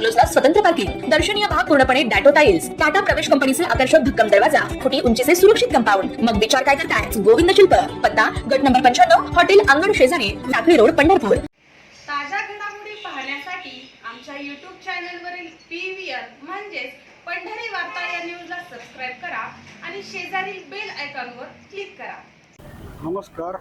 बंगलोजला स्वतंत्र पार्किंग दर्शनीय भाग पूर्णपणे डॅटो टाइल्स टाटा प्रवेश कंपनीचे आकर्षक भक्कम दरवाजा फुटी उंचीचे सुरक्षित कंपाऊंड. मग विचार काय करताय? गोविंद शिल्प. पत्ता गट नंबर पंच्याण्णव हॉटेल अंगण शेजारी लाकडी रोड पंढरपूर. ताज्या घडामोडी पाहण्यासाठी आमच्या यूट्यूब चॅनलवरील पी व्ही आर म्हणजेच पंढरी वार्ता या न्यूजला सबस्क्राईब करा आणि शेजारील बेल आयकॉनवर क्लिक करा. नमस्कार.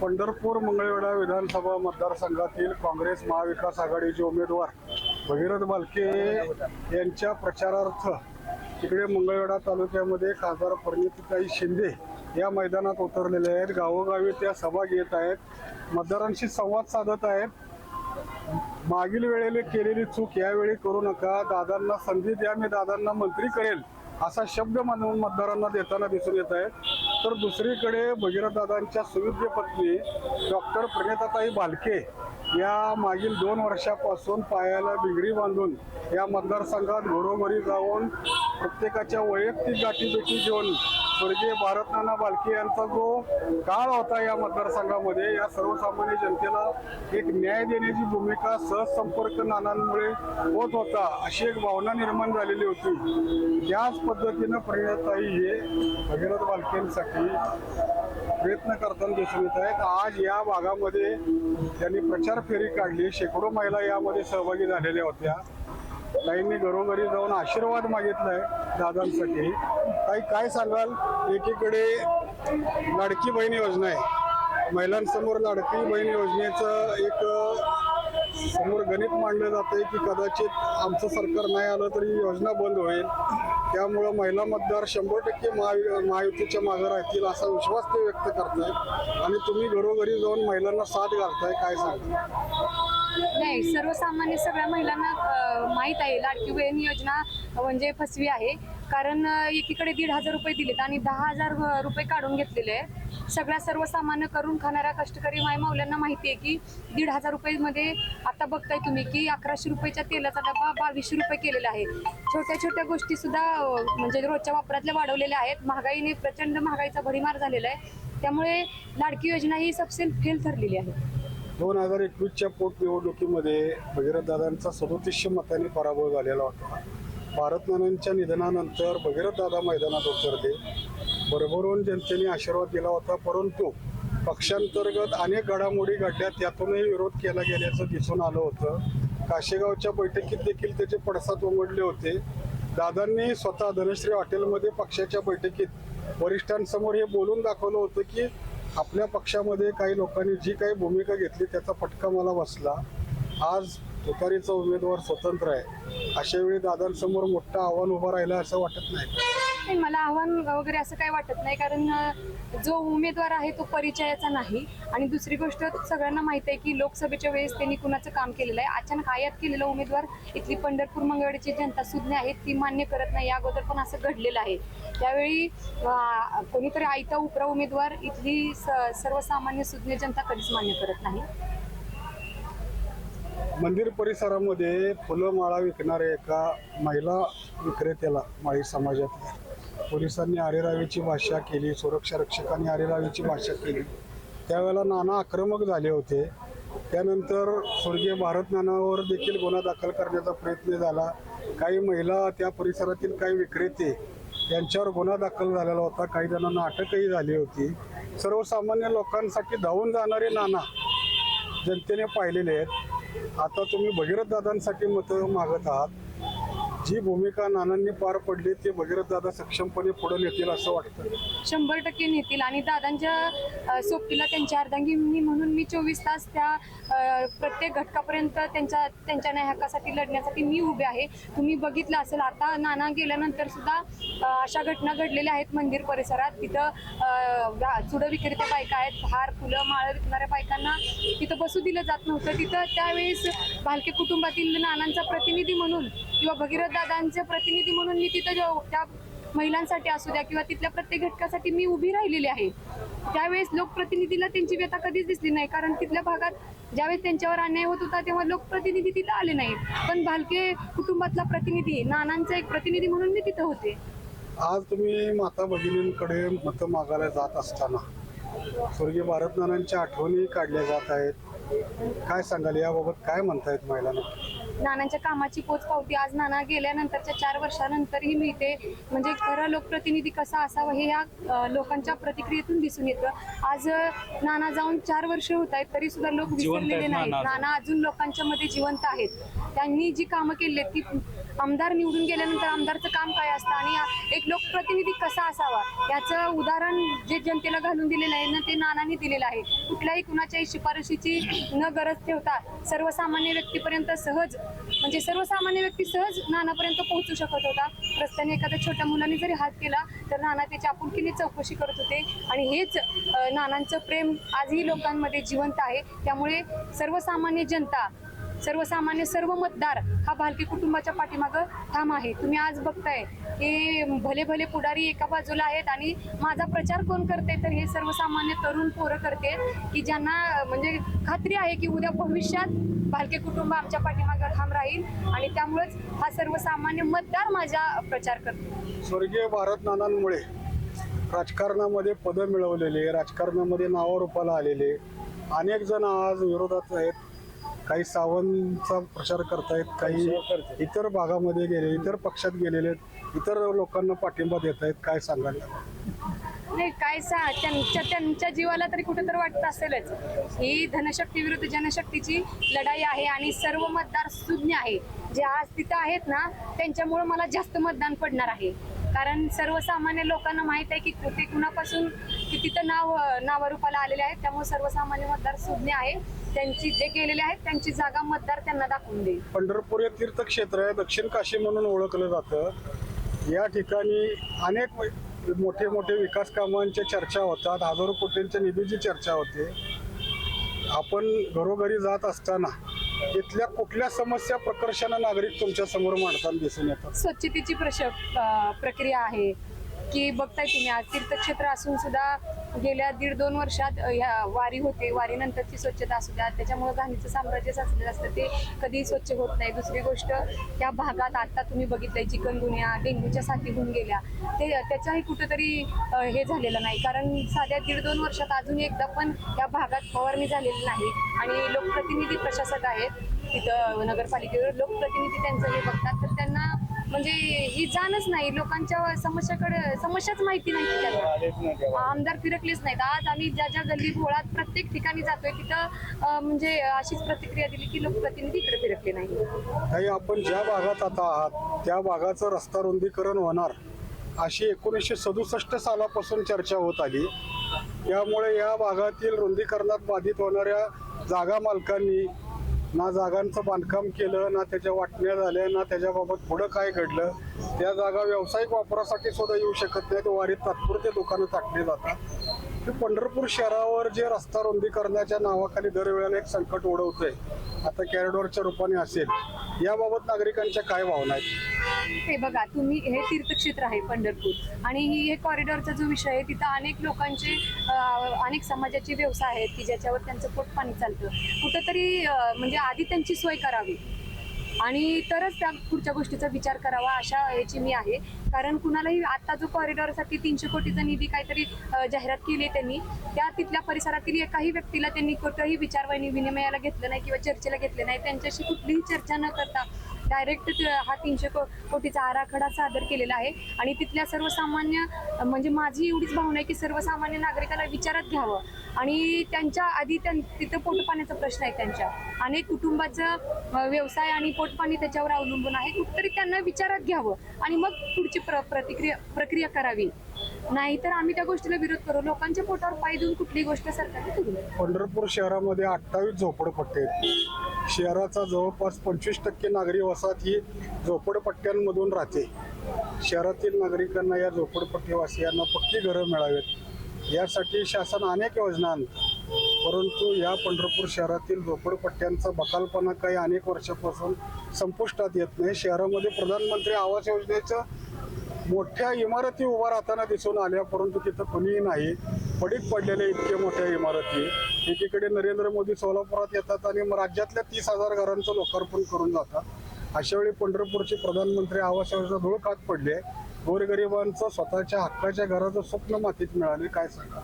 पंढरपूर मंगळवेढा विधानसभा मतदारसंघातील काँग्रेस महाविकास आघाडीचे उमेदवार भगीरथ बालके यांच्या प्रचारार्थ तिकडे मंगळवेढा तालुक्यामध्ये खासदार परिणितीताई शिंदे या मैदानात उतरलेले आहेत. गावोगावी त्या सभा घेत आहेत. मतदारांशी संवाद साधत आहेत. मागील वेळेला केलेली चूक यावेळी करू नका. दादांना संधी द्या. मी दादांना मंत्री करेल असा शब्द म्हणून मतदारांना देताना दिसून येत आहे तर दुसरीकडे भगीरथ दादांच्या सुविद्य पत्नी डॉक्टर प्रणेताताई भालके या मागील दोन वर्षापासून पायाला बिगडी बांधून या मतदारसंघात घरोघरी जाऊन प्रत्येकाच्या वैयक्तिक गाठीभेटी घेऊन स्वर्गीय भारतनाना बालके यांचा जो काळ होता या मतदारसंघामध्ये या सर्वसामान्य जनतेला एक न्याय देण्याची भूमिका सहज संपर्क नानांमुळे होत होता अशी एक भावना निर्माण झालेली होती. त्याच पद्धतीनं प्रियताई हे भगीरथ बालकेंसाठी प्रयत्न करताना दिसून येत आहेत आज या भागामध्ये त्यांनी प्रचार फेरी काढली. शेकडो महिला यामध्ये सहभागी झालेल्या होत्या. ताईंनी घरोघरी जाऊन आशीर्वाद मागितलाय दादांसाठी. ताई काय सांगाल? एकीकडे लाडकी बहीण योजना आहे. महिलांसमोर लाडकी बहीण योजनेचं एक समोर गणित मांडलं आहे की कदाचित आमचं सरकार नाही आलं तरी योजना बंद होईल. त्यामुळं महिला मतदार शंभर टक्के महायु महायुतीच्या मागे राहतील असा विश्वास ते व्यक्त करतायत. आणि तुम्ही घरोघरी जाऊन महिलांना साथ घालताय काय सांगता नाही सर्वसामान्य सगळ्या महिलांना माहीत आहे लाडकी बहीण योजना म्हणजे फसवी आहे. कारण एकीकडे दीड हजार रुपये दिलेत आणि दहा हजार रुपये काढून घेतलेले आहेत. सगळ्या सर्वसामान्य करून खाणाऱ्या कष्टकरी माय माऊल्यांना माहिती आहे की दीड हजार रुपयेमध्ये आता बघताय तुम्ही की अकराशे रुपयाच्या तेलाचा डबा बावीसशे रुपये केलेला आहे. छोट्या छोट्या गोष्टी सुद्धा म्हणजे रोजच्या वापरातल्या वाढवलेल्या आहेत. महागाईने प्रचंड महागाईचा भडीमार झालेला आहे. त्यामुळे लाडकी योजना ही सबसेल फेल ठरलेली आहे. दोन हजार एकवीसच्या पोटनिवडणुकीमध्ये भगीरथ दादांचा सदोतीसशे मतांनी पराभव झालेला होता. भारतमानांच्या निधनानंतर भगीरथ दादा मैदानात उतरले. भरभरून जनतेने आशीर्वाद दिला होता परंतु पक्षांतर्गत अनेक घडामोडी घडल्या त्यातूनही विरोध केला गेल्याचं दिसून आलं होतं. काशेगावच्या बैठकीत देखील त्याचे पडसाद उमटले होते. दादांनी स्वतः धनश्री हॉटेलमध्ये पक्षाच्या बैठकीत वरिष्ठांसमोर हे बोलून दाखवलं होतं की आपल्या पक्षामध्ये काही लोकांनी जी काही भूमिका घेतली त्याचा फटका मला बसला. आज तुतारीचा उमेदवार स्वतंत्र आहे. अशा वेळी दादांसमोर मोठं आव्हान उभं राहिलं असं वाटत नाही. नाही मला आव्हान वगैरे असं काही वाटत नाही कारण जो उमेदवार आहे तो परिचयाचा नाही. आणि दुसरी गोष्ट सगळ्यांना माहीत आहे की लोकसभेच्या वेळेस त्यांनी कुणाचं काम केलेलं आहे. अचानक आयात केलेला उमेदवार इथली पंढरपूर मंगळवाडीची जनता सुज्ञ आहे ती मान्य करत नाही. या अगोदर पण असं घडलेलं आहे. त्यावेळी अ, कोणीतरी आयता उपरा उमेदवार इथली स- सर्वसामान्य सुज्ञ जनता कधीच मान्य करत नाही. मंदिर परिसरामध्ये फुलं माळा विकणाऱ्या एका महिला विक्रेत्याला माळी समाजातल्या पोलिसांनी आरेरावीची भाषा केली सुरक्षा रक्षकांनी आरेरावीची भाषा केली. त्यावेळेला नाना आक्रमक झाले होते. त्यानंतर स्वर्गीय भारत नानावर देखील गुन्हा दाखल करण्याचा प्रयत्न झाला. काही महिला त्या परिसरातील काही विक्रेते यांच्यावर गुन्हा दाखल झालेला होता. काही जणांना अटकही झाली होती. सर्वसामान्य लोकांसाठी धावून जाणारे नाना जनतेने पाहिलेले आहेत. आता तुम्ही भगीरथ दादांसाठी मतं मागत आहात. जी भूमिका नानांनी पार पडली ते भगीरथ दादा सक्षमपणे पुढे नेतील असं वाटतं. शंभर टक्के नेतील. आणि दादांच्या अ, सोबतीला त्यांच्या अर्धांगिनी म्हणून मी चोवीस तास त्या अ, प्रत्येक घटकापर्यंत त्यांच्या त्यांच्या न्याय हक्कासाठी लढण्यासाठी मी उभे आहे. तुम्ही बघितलं असेल आता नाना गेल्यानंतर सुद्धा अ, अशा घटना घडलेल्या आहेत मंदिर परिसरात. तिथं अ, गा- चुडं विक्रेत्या बायका आहेत. हार फुलं माळं विकणाऱ्या बायकांना तिथं बसू दिलं जात नव्हतं. तिथं त्यावेळेस भालके कुटुंबातील नानांचा प्रतिनिधी म्हणून किंवा भगीरथ दादांचे प्रतिनिधी म्हणून मी तिथं जो- त्या महिलांसाठी असू द्या किंवा तिथल्या प्रत्येक घटकासाठी मी उभी राहिलेली आहे. त्यावेळेस लोकप्रतिनिधीला त्यांची व्यथा कधीच दिसली नाही. कारण तिथल्या भागात ज्यावेळेस त्यांच्यावर अन्याय होत होता तेव्हा लोकप्रतिनिधी तिथं आले नाहीत. पण भालके कुटुंबातला प्रतिनिधी नानांचा एक प्रतिनिधी म्हणून मी तिथं होते. आज तुम्ही माता भगिनींकडे मतं मागायला जात असताना स्वर्गीय भारत नानांच्या आठवणी काढल्या जात आहेत. काय सांगाल? याबाबत काय म्हणतायत महिलांना? नानांच्या कामाची पोचपावती आज नाना गेल्यानंतरच्या चार वर्षानंतरही मिळते. म्हणजे खरं लोकप्रतिनिधी कसा असावा हे या लोकांच्या प्रतिक्रियेतून दिसून येतं. आज नाना जाऊन चार वर्ष होत आहेत तरी सुद्धा लोक विसरलेले नाहीत. नाना अजून लोकांच्या मध्ये जिवंत आहेत. त्यांनी जी कामं केली आहेत ती आमदार निवडून गेल्यानंतर आमदारचं काम काय असतं आणि एक लोकप्रतिनिधी कसा असावा? याचं उदाहरण जे जनतेला घालून दिलेलं आहे ना ते नानांनी दिलेलं आहे. कुठल्याही कुणाच्याही शिफारशीची न गरज ठेवता सर्वसामान्य व्यक्तीपर्यंत सहज म्हणजे सर्वसामान्य व्यक्ती सहज नानापर्यंत पोहोचू शकत होता. रस्त्याने एखाद्या छोट्या मुलाने जरी हात केला तर नाना त्याच्या आपुलकीने चौकशी करत होते. आणि हेच नानांचं प्रेम आजही लोकांमध्ये जिवंत आहे. त्यामुळे सर्वसामान्य जनता सर्वसामान्य सर्व मतदार हा भालके कुटुंबाच्या पाठीमागं ठाम आहे. तुम्ही आज बघताय हे भले भले पुढारी एका बाजूला आहेत आणि माझा प्रचार कोण करते? तर हे सर्वसामान्य तरुण पोरं करते की ज्यांना म्हणजे खात्री आहे की उद्या भविष्यात भालके कुटुंब आमच्या पाठीमागं ठाम राहील आणि त्यामुळेच हा सर्वसामान्य मतदार माझा प्रचार करतो. स्वर्गीय भारत नानांमुळे राजकारणामध्ये पदं मिळवलेले राजकारणामध्ये नावारूपाला आलेले अनेक जण आज विरोधात आहेत. काही सावंतचा प्रचार करतायत काही इतर भागामध्ये गेले इतर पक्षात गेलेले आहेत इतर लोकांना पाठिंबा देत आहेत काय सांगाल? नाही काय सा त्यांच्या त्यांच्या जीवाला तरी कुठेतरी वाटत असेलच. ही धनशक्ती विरुद्ध जनशक्तीची लढाई आहे आणि सर्व मतदार सुज्ञ आहे जे आज तिथं आहेत ना त्यांच्यामुळे मला जास्त मतदान पडणार आहे. कारण सर्वसामान्य लोकांना माहीत आहे की ते कुणापासून की तिथं नाव नावारूपाला आलेले आहेत. त्यामुळे सर्वसामान्य मतदार सुज्ञ आहे. त्यांची जे गेलेले आहेत त्यांची जागा मतदार त्यांना दाखवून देईल. पंढरपूर हे तीर्थक्षेत्र आहे. दक्षिण काशी म्हणून ओळखलं जातं. या ठिकाणी अनेक मोठे मोठे विकास कामांच्या चर्चा होतात. हजारो कोटींच्या निधीची चर्चा होते. आपण घरोघरी जात असताना इथल्या कुठल्या समस्या प्रकर्षानं नागरिक तुमच्यासमोर मांडताना दिसून येतात? स्वच्छतेची प्रश प्रक्रिया आहे. की बघताय तुम्ही आज तीर्थक्षेत्र असून सुद्धा गेल्या दीड दोन वर्षात ह्या वारी होते. वारीनंतरची स्वच्छता असू द्या त्याच्यामुळे घाणीचं साम्राज्य साचलेलं असतं. ते कधीही स्वच्छ होत नाही. दुसरी गोष्ट त्या भागात आता तुम्ही बघितलंय चिकनगुन्या डेंग्यूच्या साथी होऊन गेल्या. ते त्याच्याही कुठंतरी हे झालेलं नाही. कारण साध्या दीड दोन वर्षात अजून एकदा पण या भागात फवारणी झालेली नाही. आणि लोकप्रतिनिधी प्रशासक आहेत तिथं नगरपालिकेवर. लोकप्रतिनिधी त्यांचं हे बघतात. तर म्हणजे ही जाणच नाही. लोकांच्या समस्याकडे समस्याच माहिती नाही त्यांना आमदार फिरकलेच नाहीत. आज आम्ही ज्या ज्या गल्ली भोळात प्रत्येक ठिकाणी जातोय तिथं म्हणजे अशीच प्रतिक्रिया दिली की लोकप्रतिनिधी इकडे फिरकले नाही आपण ज्या भागात आता आहात त्या भागाचं रस्ता रुंदीकरण होणार अशी एकोणीसशे सदुसष्ट सालापासून चर्चा होत आली. त्यामुळे या भागातील रुंदीकरणात बाधित होणाऱ्या जागा मालकांनी ना जागांचं बांधकाम केलं ना त्याच्या वाटण्या झाल्या ना त्याच्याबाबत पुढं काय घडलं त्या जागा व्यावसायिक वापरासाठी सुद्धा येऊ शकत नाही वारीत तात्पुरते दुकानं टाकली जातात. की पंढरपूर शहरावर जे रस्ता रुंदीकरणाच्या नावाखाली दरवेळेला एक संकट ओढवतंय आता कॅरिडॉरच्या रूपाने असेल याबाबत नागरिकांच्या काय भावना आहेत? हे बघा तुम्ही हे तीर्थक्षेत्र आहे पंढरपूर आणि ही हे कॉरिडॉरचा जो विषय आहे तिथं अनेक लोकांचे अनेक समाजाचे व्यवसाय आहेत की ज्याच्यावर त्यांचं पोट पाणी चालतं. कुठंतरी म्हणजे आधी त्यांची सोय करावी. आणि तरच त्या पुढच्या गोष्टीचा विचार करावा अशा याची मी आहे. कारण कुणालाही आता जो कॉरिडॉरसाठी तीनशे कोटीचा निधी काहीतरी जाहिरात केली आहे त्यांनी त्या तिथल्या परिसरातील एकाही व्यक्तीला त्यांनी कुठंही विचारवाणी विनिमयाला घेतलं नाही किंवा चर्चेला घेतलं नाही. त्यांच्याशी कुठलीही चर्चा न करता डायरेक्ट हा तीनशे को कोटीचा आराखडा सादर केलेला आहे. आणि तिथल्या सर्वसामान्य म्हणजे माझी एवढीच भावना आहे की सर्वसामान्य नागरिकाला विचारात घ्यावं. आणि त्यांच्या आधी त्यां तिथं पोटपाण्याचा प्रश्न आहे त्यांच्या. अनेक कुटुंबाचं व्यवसाय आणि पोटपाणी त्याच्यावर अवलंबून आहे. कुठतरी त्यांना विचारात घ्यावं. आणि मग पुढची प्र प्रतिक्रिया प्रक्रिया करावी. नाहीतर आम्ही त्या गोष्टीला विरोध करू. लोकांच्या पोटावर पाय देऊन कुठली गोष्ट सरकारने करू पंढरपूर शहरामध्ये अठ्ठावीस झोपडपट्टे आहेत. शहराचा जवळपास पंचवीस टक्के नागरी वसाहत ही झोपडपट्ट्यांमधून राहते. शहरातील नागरिकांना या झोपडपट्टीवासियांना पक्की घरं मिळावेत. यासाठी शासन अनेक योजना आणतं. परंतु या पंढरपूर शहरातील झोपडपट्ट्यांचा बकालपणा काही अनेक वर्षापासून संपुष्टात येत नाही. शहरामध्ये प्रधानमंत्री आवास योजनेचं मोठ्या इमारती उभा राहताना दिसून आल्या परंतु तिथं कुणीही नाही. पडीक पडलेल्या इतक्या मोठ्या इमारती. एकीकडे नरेंद्र मोदी सोलापुरात येतात आणि मग राज्यातल्या तीस हजार घरांचं लोकार्पण करून जातात. अशा वेळी पंढरपूरची प्रधानमंत्री आवास योजना धूळ खात पडले. गोरगरिबांचं स्वतःच्या हक्काच्या घराचं स्वप्न मातीत मिळाले. काय सांगा?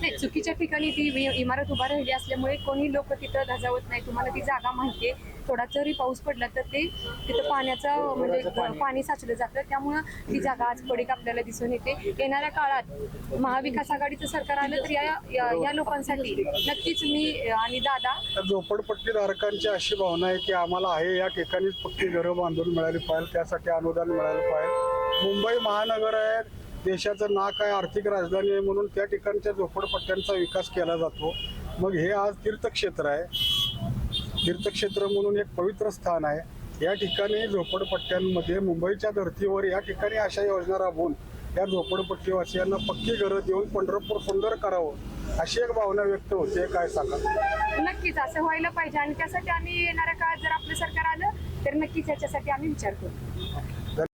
नाही चुकीच्या ठिकाणी ती इमारत उभा राहिली असल्यामुळे कोणी लोक तिथं धजावत नाही. तुम्हाला ती जागा माहितीये. थोडा जरी पाऊस पडला तर ते तिथं पाण्याचं म्हणजे पाणी. साचलं जातं. त्यामुळं ती जागा आज पडीक आपल्याला दिसून येते. येणाऱ्या काळात महाविकास आघाडीचं सरकार आलं तर या या- लोकांसाठी नक्कीच मी आणि दादा झोपडपट्टीधारकांची अशी भावना आहे की आम्हाला आहे या ठिकाणीच पक्की घरं बांधून मिळाली पाहिजे. त्यासाठी अनुदान मिळालं पाहिजे. मुंबई महानगर आहे. देशाचं नाक आहे आर्थिक राजधानी आहे म्हणून त्या ठिकाणच्या झोपडपट्ट्यांचा विकास केला जातो. मग हे आज तीर्थक्षेत्र आहे. तीर्थक्षेत्र म्हणून एक पवित्र स्थान आहे. या ठिकाणी झोपडपट्ट्यांमध्ये मुंबईच्या धर्तीवर या ठिकाणी अशा योजना राबवून या झोपडपट्टीवासियांना पक्की घरं देऊन पंढरपूर सुंदर करावं अशी एक भावना व्यक्त होते. काय सांगा नक्कीच असं व्हायला पाहिजे आणि त्यासाठी आम्ही येणाऱ्या काळात जर आपलं सरकार आलं तर नक्कीच याच्यासाठी आम्ही विचार करू.